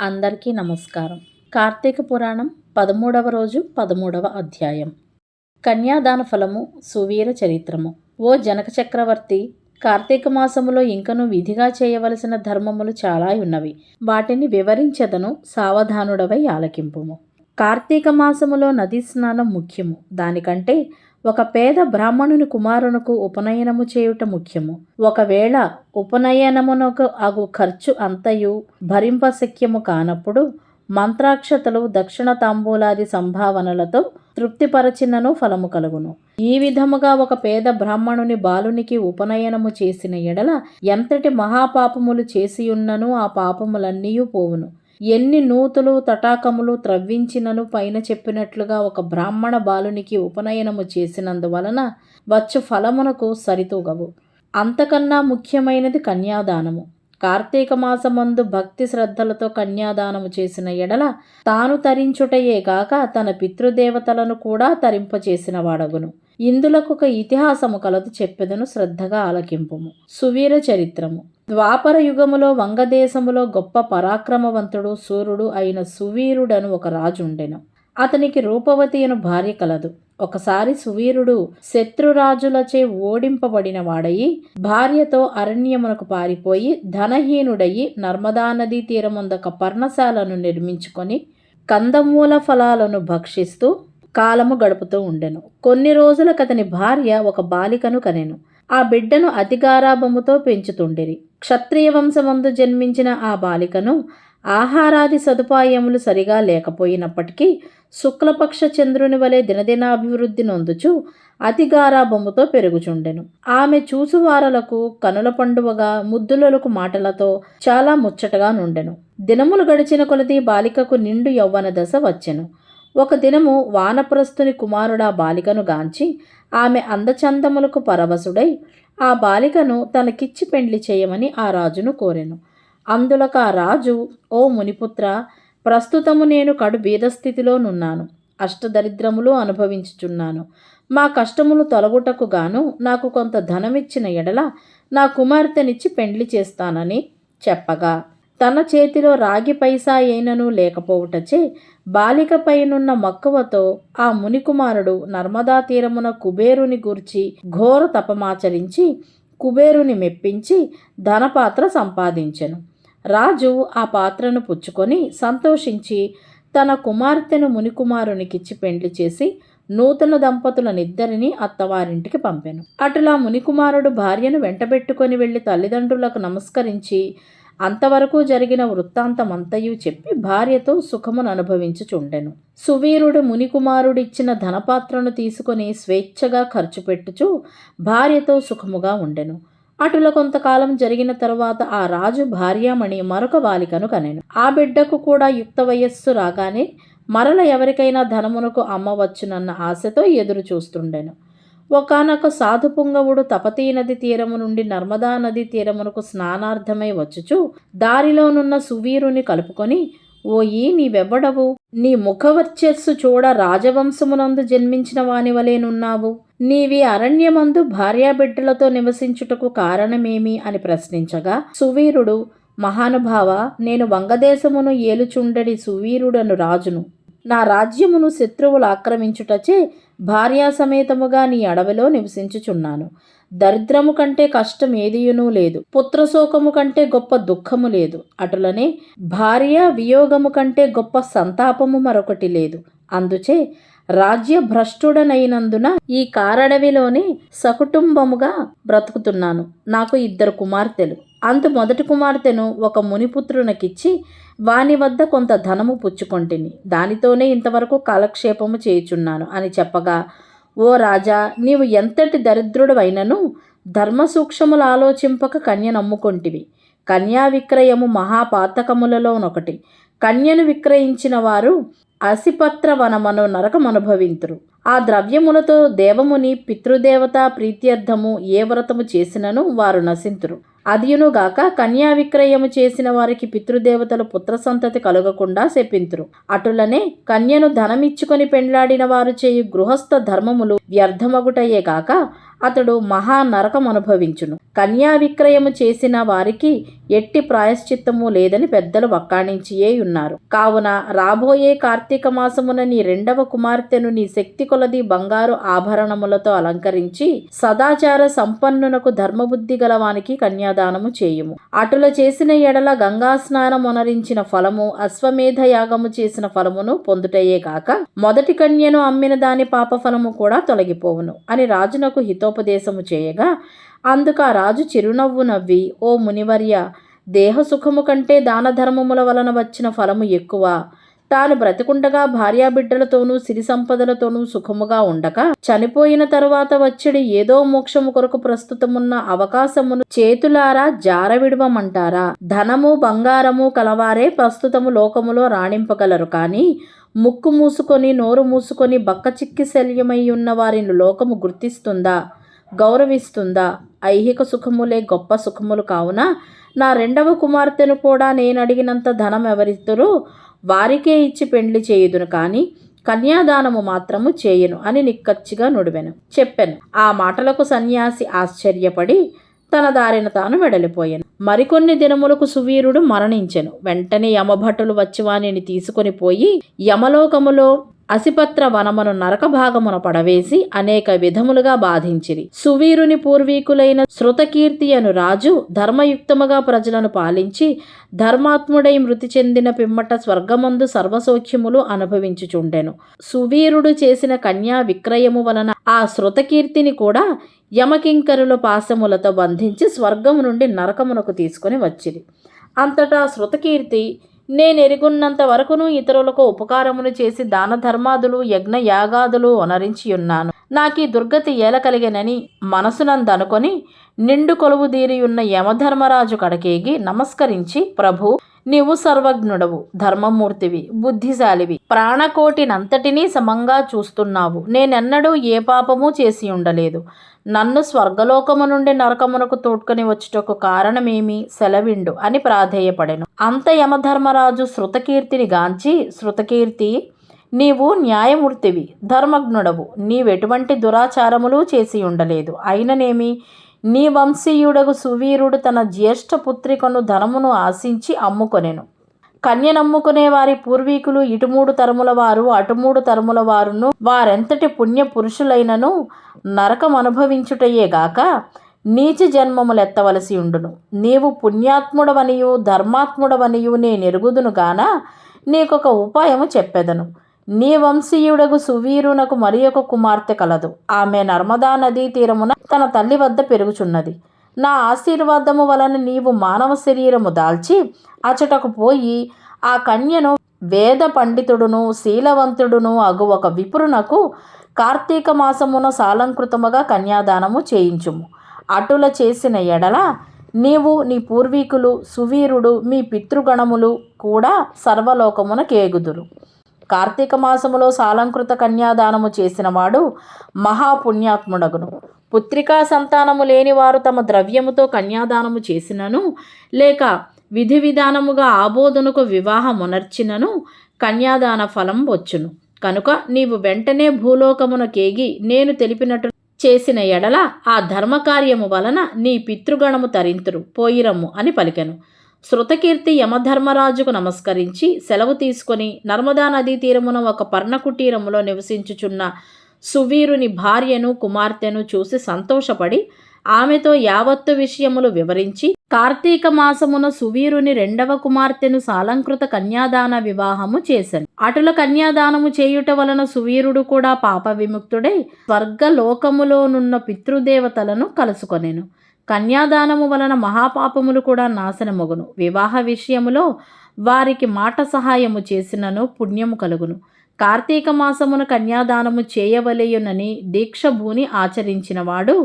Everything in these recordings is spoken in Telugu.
అందరికీ నమస్కారం. కార్తీక పురాణం పదమూడవ రోజు పదమూడవ అధ్యాయం. కన్యాదాన ఫలము సువీర చరిత్రము. ఓ జనక చక్రవర్తి కార్తీక మాసములో ఇంకను విధిగా చేయవలసిన ధర్మములు చాలా ఉన్నవి. వాటిని వివరించదను సావధానుడవై ఆలకింపుము. కార్తీక మాసములో నదీ స్నానం ముఖ్యము. దానికంటే ఒక పేద బ్రాహ్మణుని కుమారునకు ఉపనయనము చేయుట ముఖ్యము. ఒకవేళ ఉపనయనమునకు అగు ఖర్చు అంతయు భరింపశక్యము కానప్పుడు మంత్రాక్షతలు దక్షిణ తాంబూలాది సంభావనలతో తృప్తిపరచినను ఫలము కలుగును. ఈ విధముగా ఒక పేద బ్రాహ్మణుని బాలునికి ఉపనయనము చేసిన ఎడల ఎంతటి మహాపాపములు చేసియున్నను ఆ పాపములన్నీ పోవును. ఎన్ని నూతులు తటాకములు త్రవ్వించినను పైన చెప్పినట్లుగా ఒక బ్రాహ్మణ బాలునికి ఉపనయనము చేసినందువలన వచ్చు ఫలమునకు సరితూగవు. అంతకన్నా ముఖ్యమైనది కన్యాదానము. కార్తీక మాసమందు భక్తి శ్రద్ధలతో కన్యాదానము చేసిన ఎడల తాను తరించుటయే గాక తన పితృదేవతలను కూడా తరింపచేసిన వాడగును. ఇందులకు ఒక ఇతిహాసము కలదు చెప్పెదను శ్రద్ధగా ఆలకింపుము. సువీర చరిత్రము. ద్వాపర యుగములో వంగదేశములో గొప్ప పరాక్రమవంతుడు సూర్యుడు అయిన సువీరుడను ఒక రాజు ఉండెను అతనికి రూపవతి అను భార్య కలదు. ఒకసారి సువీరుడు శత్రురాజులచే ఓడింపబడిన వాడయి భార్యతో అరణ్యమునకు పారిపోయి ధనహీనుడయి నర్మదా నదీ తీరముందొక పర్ణశాలను నిర్మించుకొని కందమూల ఫలాలను భక్షిస్తూ కాలము గడుపుతూ ఉండెను. కొన్ని రోజులకు అతని భార్య ఒక బాలికను కనెను. ఆ బిడ్డను అతిగారాభముతో పెంచుతుండిరి. క్షత్రియ వంశమందు జన్మించిన ఆ బాలికను ఆహారాది సదుపాయములు సరిగా లేకపోయినప్పటికీ శుక్లపక్ష చంద్రుని వలె దినదినాభివృద్ధి నొందుచు అతిగారాభముతో పెరుగుచుండెను. ఆమె చూసువారలకు కనుల పండువగా ముద్దులకు మాటలతో చాలా ముచ్చటగా నుండెను. దినములు గడిచిన కొలది బాలికకు నిండు యౌవన దశ వచ్చెను. ఒక దినము వానప్రస్థుని కుమారుడా బాలికను గాంచి ఆమె అందచందములకు పరవశుడై ఆ బాలికను తనకిచ్చి పెండ్లి చేయమని ఆ రాజును కోరెను. అందులకు ఆ రాజు ఓ మునిపుత్ర ప్రస్తుతము నేను కడు బీదస్థితిలోనున్నాను అష్టదరిద్రములు అనుభవించుచున్నాను. మా కష్టములు తొలగుటకు గాను నాకు కొంత ధనమిచ్చిన ఎడల నా కుమార్తెనిచ్చి పెండ్లి చేస్తానని చెప్పగా. తన చేతిలో రాగి పైసా అయినను లేకపోవుటచే బాలికపైనున్న మక్కువతో ఆ మునికుమారుడు నర్మదా తీరమున కుబేరుని గూర్చి ఘోర తపమాచరించి కుబేరుని మెప్పించి ధనపాత్ర సంపాదించెను. రాజు ఆ పాత్రను పుచ్చుకొని సంతోషించి తన కుమార్తెను మునికుమారునికిచ్చి పెండ్లి చేసి నూతన దంపతులనిద్దరినీ అత్తవారింటికి పంపెను. అటులా మునికుమారుడు భార్యను వెంటబెట్టుకొని వెళ్ళి తల్లిదండ్రులకు నమస్కరించి అంతవరకు జరిగిన వృత్తాంతమంతయు చెప్పి భార్యతో సుఖమును అనుభవించుచుండెను సువీరుడు మునికుమారుడిచ్చిన ధనపాత్రను తీసుకొని స్వేచ్ఛగా ఖర్చు పెట్టుచు భార్యతో సుఖముగా ఉండెను. అటుల కొంతకాలం జరిగిన తరువాత ఆ రాజు భార్యామణి మరొక బాలికను కనెను. ఆ బిడ్డకు కూడా యుక్త వయస్సు రాగానే మరల ఎవరికైనా ధనమునకు అమ్మవచ్చునన్న ఆశతో ఎదురు చూస్తుండెను ఒకనొక సాధుపుంగవుడు తపతీ నది తీరము నుండి నర్మదా నది తీరమునకు స్నానార్థమై వచ్చుచు దారిలోనున్న సువీరుని కలుపుకొని ఓయి నీవెవ్వడవు? నీ ముఖవర్చస్సు చూడ రాజవంశమునందు జన్మించిన వాని వలేనున్నావు నీవి అరణ్యమందు భార్యాబిడ్డలతో నివసించుటకు కారణమేమి? అని ప్రశ్నించగా సువీరుడు మహానుభావ నేను వంగదేశమును ఏలుచుండడి సువీరుడను రాజును. నా రాజ్యమును శత్రువులు ఆక్రమించుటచే భార్యా సమేతముగా నీ అడవిలో నివసించుచున్నాను. దరిద్రము కంటే కష్టం ఏదియునూ లేదు. పుత్రశోకము కంటే గొప్ప దుఃఖము లేదు. అటులనే భార్య వియోగము కంటే గొప్ప సంతాపము మరొకటి లేదు. అందుచే రాజ్య భ్రష్టుడనైనందున ఈ కారడవిలోనే సకుటుంబముగా బ్రతుకుతున్నాను. నాకు ఇద్దరు కుమార్తెలు. అందు మొదటి కుమార్తెను ఒక మునిపుత్రునకిచ్చి వాని వద్ద కొంత ధనము పుచ్చుకొంటిని. దానితోనే ఇంతవరకు కాలక్షేపము చేయుచున్నాను అని చెప్పగా ఓ రాజా నీవు ఎంతటి దరిద్రుడవైనను ధర్మ సూక్ష్మములు ఆలోచింపక కన్య నమ్ముకొంటివి. కన్యా విక్రయము మహాపాతకములలోనొకటి. కన్యను విక్రయించిన వారు అసిపత్ర వనమను నరకమనుభవింతురు. ఆ ద్రవ్యములతో దేవముని పితృదేవత ప్రీత్యర్థము ఏ వ్రతము చేసినను వారు నశింతురు. అదియునుగాక కన్యా విక్రయము చేసిన వారికి పితృదేవతలు పుత్ర సంతతి కలుగకుండా శపింతురు. అటులనే కన్యను ధనమిచ్చుకొని పెండ్లాడిన వారు చేయు గృహస్థ ధర్మములు వ్యర్థమగుటయే గాక అతడు మహా నరకం అనుభవించును. కన్యా విక్రయము చేసిన వారికి ఎట్టి ప్రాయశ్చిత్తము లేదని పెద్దలు వక్కాణించియే ఉన్నారు. కావున రాబోయే కార్తీక మాసమున నీ రెండవ కుమార్తెను నీ శక్తి కొలది బంగారు ఆభరణములతో అలంకరించి సదాచార సంపన్నునకు ధర్మబుద్ధి గలవానికి కన్యాదానము చేయుము. అటుల చేసిన ఎడల గంగా స్నానమునరించిన ఫలము అశ్వమేధ యాగము చేసిన ఫలమును పొందుటయే కాక మొదటి కన్యను అమ్మిన దాని పాప ఫలము కూడా తొలగిపోవును అని రాజునకు హితోపదేశము చేయగా అందుకు ఆ రాజు చిరునవ్వు నవ్వి ఓ మునివర్య దేహ సుఖము కంటే దాన ధర్మముల వలన వచ్చిన ఫలము ఎక్కువ. తాను బ్రతికుండగా భార్యాబిడ్డలతోనూ సిరి సంపదలతోనూ సుఖముగా ఉండక చనిపోయిన తరువాత వచ్చడి ఏదో మోక్షము కొరకు ప్రస్తుతమున్న అవకాశమును చేతులారా జారవిడవమంటారా? ధనము బంగారము కలవారే ప్రస్తుతము లోకములో రాణింపగలరు. కానీ ముక్కు మూసుకొని నోరు మూసుకొని బక్క చిక్కి శల్యమై ఉన్న వారిని లోకము గుర్తిస్తుందా? గౌరవిస్తుందా? ఐహిక సుఖములే గొప్ప సుఖములు కావున? నా రెండవ కుమార్తెను కూడా నేను అడిగినంత ధనం ఎవరిద్దరూ వారికే ఇచ్చి పెండ్లి చేయుదును కానీ కన్యాదానము మాత్రము చేయను అని నిక్కచ్చిగా నుడివెను. చెప్పాను. ఆ మాటలకు సన్యాసి ఆశ్చర్యపడి తన దారిన తాను వెడలిపోయాను. మరికొన్ని దినములకు సువీరుడు మరణించెను. వెంటనే యమభటులు వచ్చి వానిని తీసుకొని పోయి యమలోకములో అసిపత్ర వనమును నరక భాగమున పడవేసి అనేక విధములుగా బాధించిరి. సువీరుని పూర్వీకులైన శృతకీర్తి అను రాజు ధర్మయుక్తముగా ప్రజలను పాలించి ధర్మాత్ముడై మృతి చెందిన పిమ్మట స్వర్గమందు సర్వసౌఖ్యములు అనుభవించుచుండెను. సువీరుడు చేసిన కన్యా విక్రయము వలన ఆ శృతకీర్తిని కూడా యమకింకరుల పాశములతో బంధించి స్వర్గము నుండి నరకమునకు తీసుకొని వచ్చిరి. అంతటా శృతకీర్తి నేను ఎరుగున్నంత వరకును ఇతరులకు ఉపకారములు చేసి దాన ధర్మాదులు యజ్ఞ యాగాదులు వనరించి ఉన్నాను నాకు ఈ దుర్గతి ఏలకలిగనని మనసునందనుకొని నిండు కొలువు దీరియున్న యమధర్మరాజు కడకేగి నమస్కరించి ప్రభు నీవు సర్వజ్ఞుడవు ధర్మమూర్తివి బుద్ధిశాలివి. ప్రాణకోటినంతటినీ సమంగా చూస్తున్నావు. నేనెన్నడూ ఏ పాపము చేసి ఉండలేదు. నన్ను స్వర్గలోకము నుండి నరకమునకు తోడ్కొని వచ్చుటకు కారణమేమి? సెలవిండు అని ప్రాధేయపడెను. అంత యమధర్మరాజు శృతకీర్తిని గాంచి శృతకీర్తి నీవు న్యాయమూర్తివి ధర్మజ్ఞుడవు. నీవెటువంటి దురాచారములు చేసి ఉండలేదు అయిననేమి? నీ వంశీయుడగు సువీరుడు తన జ్యేష్ఠ పుత్రికను ధనమును ఆశించి అమ్ముకొనెను. కన్యనమ్ముకునే వారి పూర్వీకులు ఇటుమూడు తరముల వారు అటుమూడు తరముల వారును వారెంతటి పుణ్య పురుషులైనను నరకం అనుభవించుటయేగాక నీచ జన్మములెత్తవలసి ఉండును. నీవు పుణ్యాత్ముడవనియు ధర్మాత్ముడవనియు నేనెరుగుదును గాన నీకొక ఉపాయము చెప్పెదను. నీ వంశీయుడగు సువీరునకు మరి ఒక కుమార్తె కలదు. ఆమె నర్మదా నదీ తీరమున తన తల్లి వద్ద పెరుగుచున్నది. నా ఆశీర్వాదము వలన నీవు మానవ శరీరము దాల్చి అచటకు పోయి ఆ కన్యను వేద పండితుడును శీలవంతుడును అగు ఒక విపురునకు కార్తీక మాసమున సాలంకృతముగా కన్యాదానము చేయించుము. అటుల చేసిన ఎడల నీవు నీ పూర్వీకులు సువీరుడు మీ పితృగణములు కూడా సర్వలోకమున కేగుదురు కార్తీక మాసములో సాలంకృత కన్యాదానము చేసినవాడు మహాపుణ్యాత్ముడగును. పుత్రికా సంతానము లేనివారు తమ ద్రవ్యముతో కన్యాదానము చేసినను లేక విధి విధానముగా ఆబోధనకు వివాహమునర్చినను కన్యాదాన ఫలం వచ్చును. కనుక నీవు వెంటనే భూలోకమున కేగి నేను తెలిపినట్టు చేసిన ఎడల ఆ ధర్మకార్యము వలన నీ పితృగణము తరింతురు పోయిరమ్ము అని పలికెను. శృతకీర్తి యమధర్మరాజుకు నమస్కరించి సెలవు తీసుకొని నర్మదా నదీ తీరమున ఒక పర్ణకుటీరములో నివసించుచున్న సువీరుని భార్యను కుమార్తెను చూసి సంతోషపడి ఆమెతో యావత్తు విషయములు వివరించి కార్తీక మాసమున సువీరుని రెండవ కుమార్తెను సాలంకృత కన్యాదాన వివాహము చేశాను అటుల కన్యాదానము చేయుట వలన సువీరుడు కూడా పాప విముక్తుడై స్వర్గలోకములోనున్న పితృదేవతలను కలుసుకొనెను. కన్యాదానము వలన మహాపాపములు కూడా నాశనమగును. వివాహ విషయములో వారికి మాట సహాయము చేసినను పుణ్యము కలుగును. కార్తీక మాసమున కన్యాదానము చేయవలయునని దీక్షభూని ఆచరించినవాడు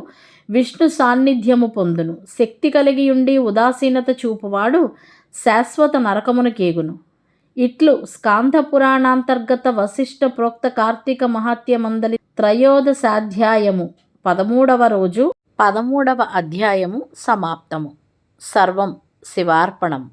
విష్ణు సాన్నిధ్యము పొందును. శక్తి కలిగి ఉండి ఉదాసీనత చూపువాడు శాశ్వత నరకమును కేగును. ఇట్లు స్కాంధ పురాణాంతర్గత వశిష్ఠ ప్రోక్త కార్తీక మహాత్యమందలి త్రయోదశాధ్యాయము పదమూడవ రోజు పదమూడవ అధ్యాయము సమాప్తము. సర్వం శివార్పణం.